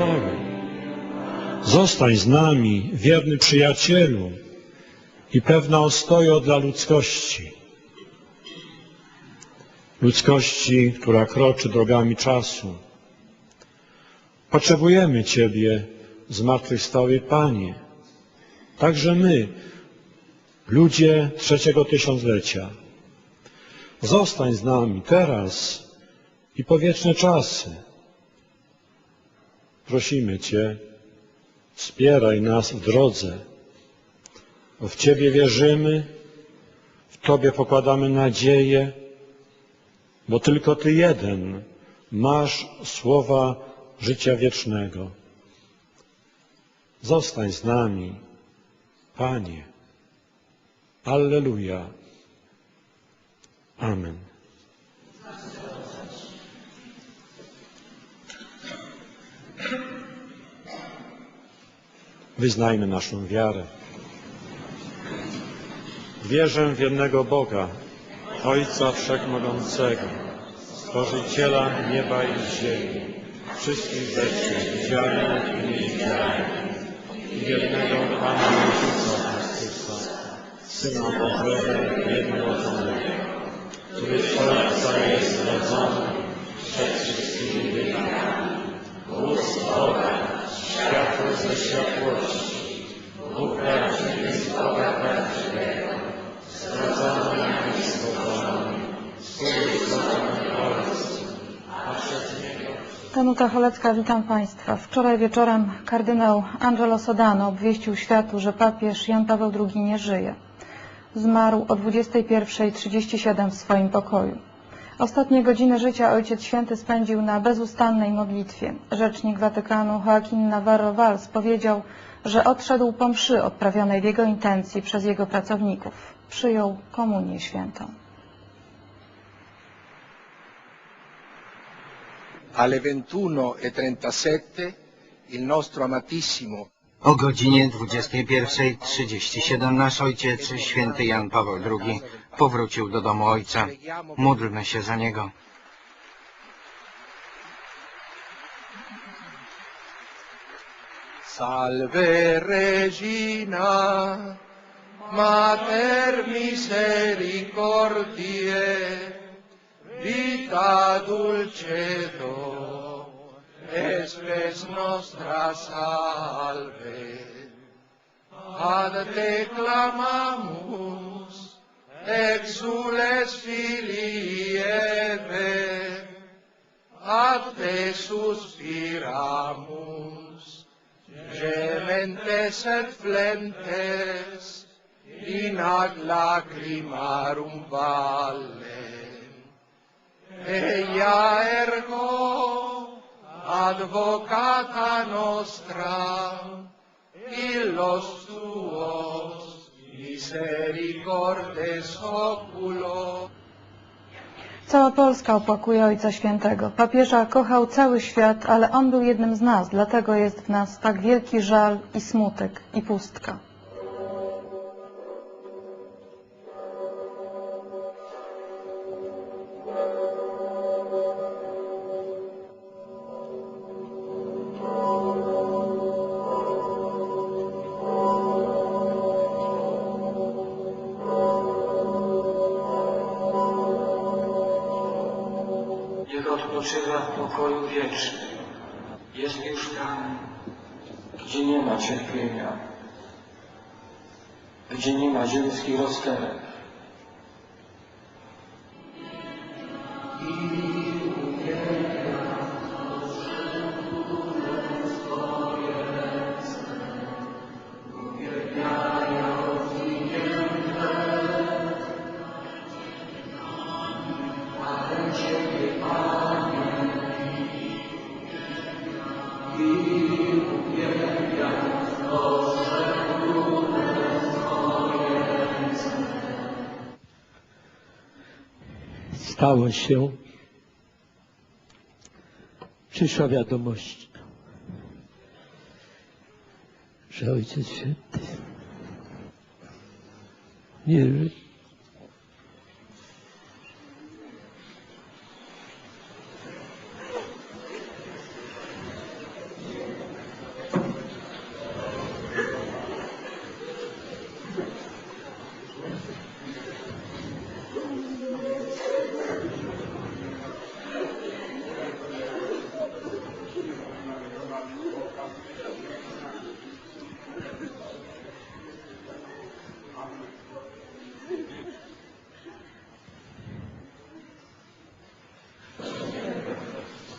zmartwychwstały. Zostań z nami, wierny przyjacielu i pewna ostojo dla ludzkości. Ludzkości, która kroczy drogami czasu. Potrzebujemy Ciebie, zmartwychwstały Panie. Także my, ludzie trzeciego tysiąclecia. Zostań z nami teraz i po wieczne czasy. Prosimy Cię, wspieraj nas w drodze, bo w Ciebie wierzymy, w Tobie pokładamy nadzieję, bo tylko Ty jeden masz słowa życia wiecznego. Zostań z nami, Panie. Alleluja. Amen. Wyznajmy naszą wiarę. Wierzę w jednego Boga, Ojca Wszechmogącego, Stworzyciela nieba i ziemi, wszystkich rzeczy widzialnych i niewidzialnych, jednego Pana Jezusa Chrystusa, Syna Bożego, jednorodzonego, który z Ojca jest rodzony przed wszystkimi wiekami, Bóg ze światłości, Bóg z Boga prawdziwego, zrodzony stworzony, Danuta Cholecka, witam Państwa. Wczoraj wieczorem kardynał Angelo Sodano obwieścił światu, że papież Jan Paweł II nie żyje. Zmarł o 21.37 w swoim pokoju. Ostatnie godziny życia Ojciec Święty spędził na bezustannej modlitwie. Rzecznik Watykanu Joaquin Navarro Valls powiedział, że odszedł po mszy odprawionej w jego intencji przez jego pracowników. Przyjął komunię świętą. alle 21.37 il nostro amatissimo O godzinie 21.37 nasz ojciec, święty Jan Paweł II, powrócił do domu ojca. Módlmy się za niego. Salve Regina, Mater misericordiae, vita dulcedo, vespes nostra salve. Ad te clamamus, exules filii eve, ad te suspiramus, gementes et flentes, in ad lacrimarum valle. Eia ergo, advocata nostra, illos tuos, misericordes oculo, Cała Polska opłakuje Ojca Świętego. Papieża kochał cały świat, ale on był jednym z nas, dlatego jest w nas tak wielki żal i smutek i pustka. Odpoczywa w pokoju wiecznym. Jest już tam, gdzie nie ma cierpienia, gdzie nie ma ziemskich rozterek. Stało się, przyszła wiadomość, że Ojciec Święty nie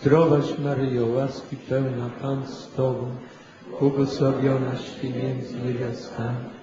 Zdrowaś Maryjo, łaski pełna Pan z Tobą, błogosławionaś Ty między niewiastami.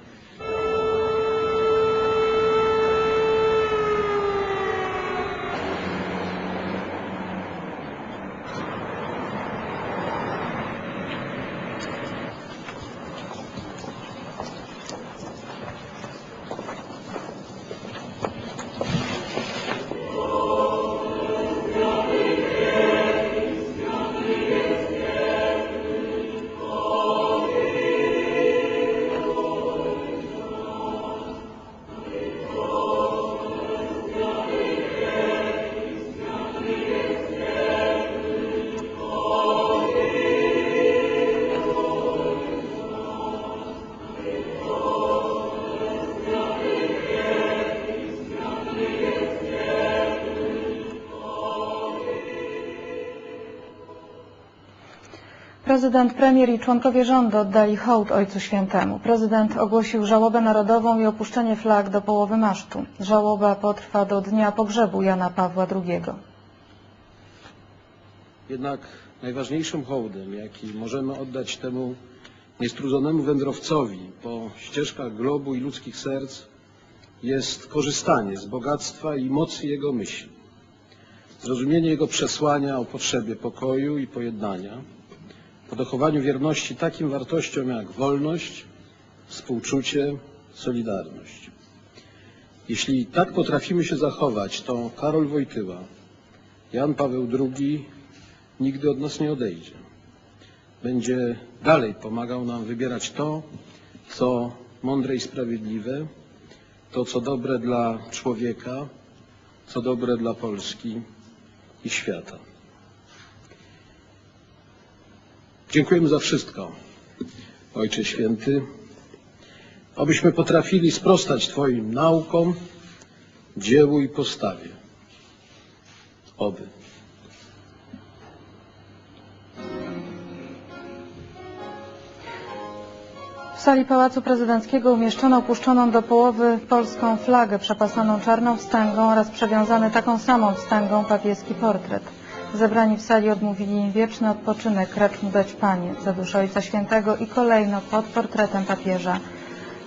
Prezydent, premier i członkowie rządu oddali hołd Ojcu Świętemu. Prezydent ogłosił żałobę narodową i opuszczenie flag do połowy masztu. Żałoba potrwa do dnia pogrzebu Jana Pawła II. Jednak najważniejszym hołdem, jaki możemy oddać temu niestrudzonemu wędrowcowi po ścieżkach globu i ludzkich serc, jest korzystanie z bogactwa i mocy jego myśli, zrozumienie jego przesłania o potrzebie pokoju i pojednania, po dochowaniu wierności takim wartościom jak wolność, współczucie, solidarność. Jeśli tak potrafimy się zachować, to Karol Wojtyła, Jan Paweł II nigdy od nas nie odejdzie. Będzie dalej pomagał nam wybierać to, co mądre i sprawiedliwe, to, co dobre dla człowieka, co dobre dla Polski i świata. Dziękujemy za wszystko, Ojcze Święty. Obyśmy potrafili sprostać Twoim naukom, dziełu i postawie. Oby. W sali Pałacu Prezydenckiego umieszczono opuszczoną do połowy polską flagę przepasaną czarną wstęgą oraz przewiązany taką samą wstęgą papieski portret. Zebrani w sali odmówili wieczny odpoczynek, racz mu dać Panie, za duszę Ojca Świętego i kolejno pod portretem papieża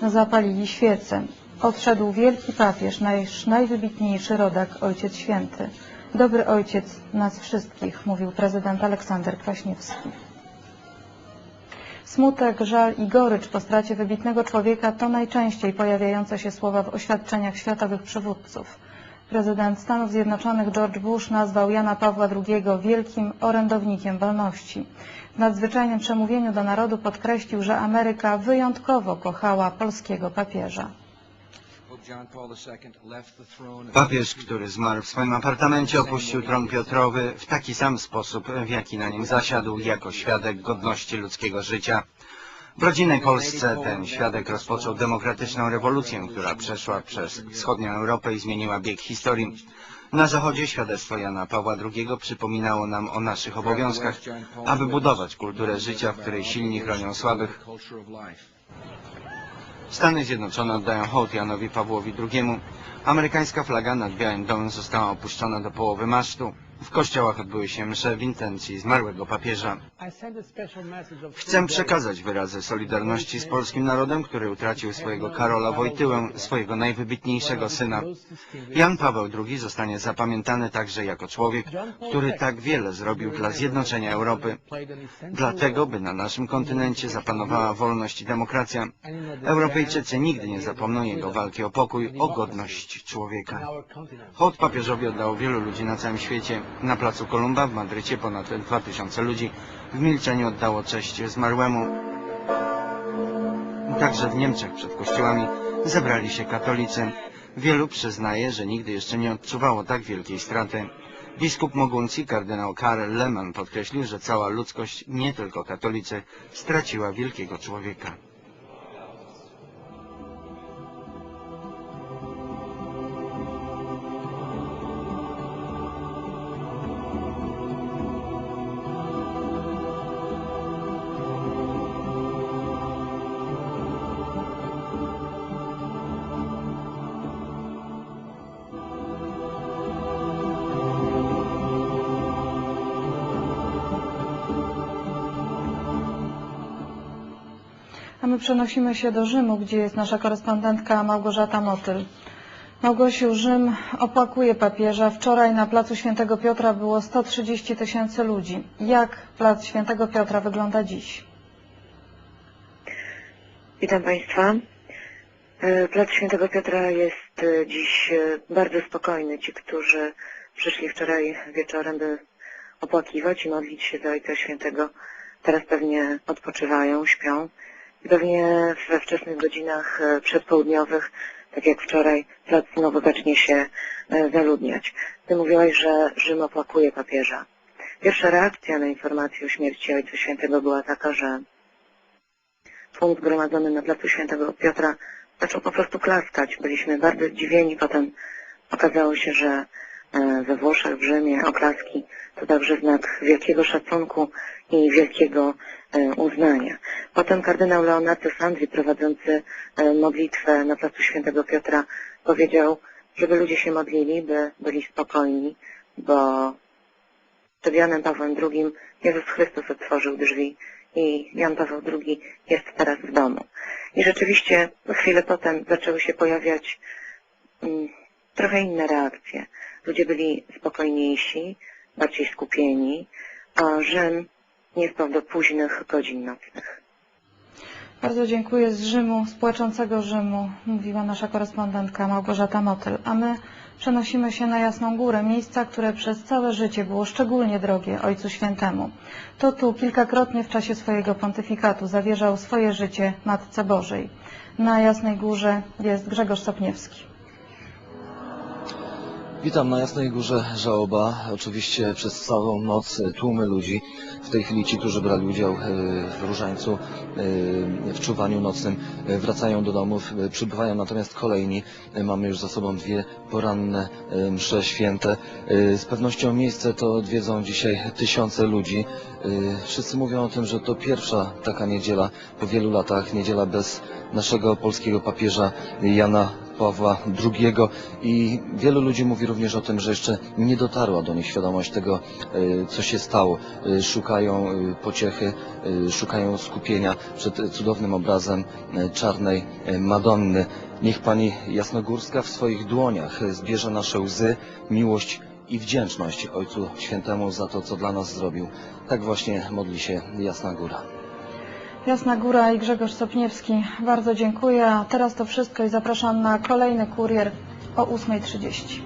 zapalili świece. Odszedł wielki papież, nasz najwybitniejszy rodak, Ojciec Święty. Dobry Ojciec nas wszystkich, mówił prezydent Aleksander Kwaśniewski. Smutek, żal i gorycz po stracie wybitnego człowieka to najczęściej pojawiające się słowa w oświadczeniach światowych przywódców. Prezydent Stanów Zjednoczonych George Bush nazwał Jana Pawła II wielkim orędownikiem wolności. W nadzwyczajnym przemówieniu do narodu podkreślił, że Ameryka wyjątkowo kochała polskiego papieża. Papież, który zmarł w swoim apartamencie, opuścił tron Piotrowy w taki sam sposób, w jaki na nim zasiadł, jako świadek godności ludzkiego życia. W rodzinnej Polsce ten świadek rozpoczął demokratyczną rewolucję, która przeszła przez wschodnią Europę i zmieniła bieg historii. Na zachodzie świadectwo Jana Pawła II przypominało nam o naszych obowiązkach, aby budować kulturę życia, w której silni chronią słabych. Stany Zjednoczone oddają hołd Janowi Pawłowi II. Amerykańska flaga nad Białym Domem została opuszczona do połowy masztu. W kościołach odbyły się msze w intencji zmarłego papieża. Chcę przekazać wyrazy solidarności z polskim narodem, który utracił swojego Karola Wojtyłę, swojego najwybitniejszego syna. Jan Paweł II zostanie zapamiętany także jako człowiek, który tak wiele zrobił dla zjednoczenia Europy. Dlatego, by na naszym kontynencie zapanowała wolność i demokracja, Europejczycy nigdy nie zapomną jego walki o pokój, o godność człowieka. Hołd papieżowi oddało wielu ludzi na całym świecie. Na placu Kolumba w Madrycie ponad 2000 ludzi w milczeniu oddało cześć zmarłemu. Także w Niemczech przed kościołami zebrali się katolicy. Wielu przyznaje, że nigdy jeszcze nie odczuwało tak wielkiej straty. Biskup Moguncji, kardynał Karel Lehmann podkreślił, że cała ludzkość, nie tylko katolicy, straciła wielkiego człowieka. A my przenosimy się do Rzymu, gdzie jest nasza korespondentka Małgorzata Motyl. Małgosiu, Rzym opłakuje papieża. Wczoraj na placu Świętego Piotra było 130 tysięcy ludzi. Jak plac Świętego Piotra wygląda dziś? Witam Państwa. E, Plac Świętego Piotra jest e, dziś e, bardzo spokojny. Ci, którzy przyszli wczoraj wieczorem, by opłakiwać i modlić się za Ojca Świętego, teraz pewnie odpoczywają, śpią. Pewnie we wczesnych godzinach e, przedpołudniowych, tak jak wczoraj, plac znowu zacznie się e, zaludniać. Ty mówiłaś, że Rzym opłakuje papieża. Pierwsza reakcja na informację o śmierci Ojca Świętego była taka, że tłum zgromadzony na placu Świętego Piotra zaczął po prostu klaskać. Byliśmy bardzo zdziwieni. Potem okazało się, że we Włoszech, w Rzymie oklaski to także znak wielkiego szacunku i wielkiego e, uznania. Potem kardynał Leonardo Sandri, prowadzący e, modlitwę na placu Świętego Piotra, powiedział, żeby ludzie się modlili, by byli spokojni, bo przed Janem Pawłem II Jezus Chrystus otworzył drzwi i Jan Paweł II jest teraz w domu. I rzeczywiście chwilę potem zaczęły się pojawiać mm, trochę inne reakcje. Ludzie byli spokojniejsi, bardziej skupieni, a Rzym nie spał do późnych godzin nocnych. Bardzo dziękuję z Rzymu, z płaczącego Rzymu, mówiła nasza korespondentka Małgorzata Motyl. A my przenosimy się na Jasną Górę, miejsca, które przez całe życie było szczególnie drogie Ojcu Świętemu. To tu kilkakrotnie w czasie swojego pontyfikatu zawierzał swoje życie Matce Bożej. Na Jasnej Górze jest Grzegorz Sopniewski. Witam na Jasnej Górze Żałoba. Oczywiście przez całą noc tłumy ludzi. W tej chwili ci, którzy brali udział e, w różańcu, e, w czuwaniu nocnym, e, wracają do domów. Przybywają natomiast kolejni. Mamy już za sobą dwie poranne msze święte. Z pewnością miejsce to odwiedzą dzisiaj tysiące ludzi. Wszyscy mówią o tym, że to pierwsza taka niedziela po wielu latach, niedziela bez naszego polskiego papieża Jana Pawła II i wielu ludzi mówi również o tym, że jeszcze nie dotarła do nich świadomość tego, e, co się stało. E, Szukają e, pociechy, szukają skupienia przed cudownym obrazem czarnej Madonny. Niech Pani Jasnogórska w swoich dłoniach zbierze nasze łzy, miłość i wdzięczność Ojcu Świętemu za to, co dla nas zrobił. Tak właśnie modli się Jasna Góra. Jasna Góra i Grzegorz Sopniewski, bardzo dziękuję. A teraz to wszystko i zapraszam na kolejny kurier o 8.30.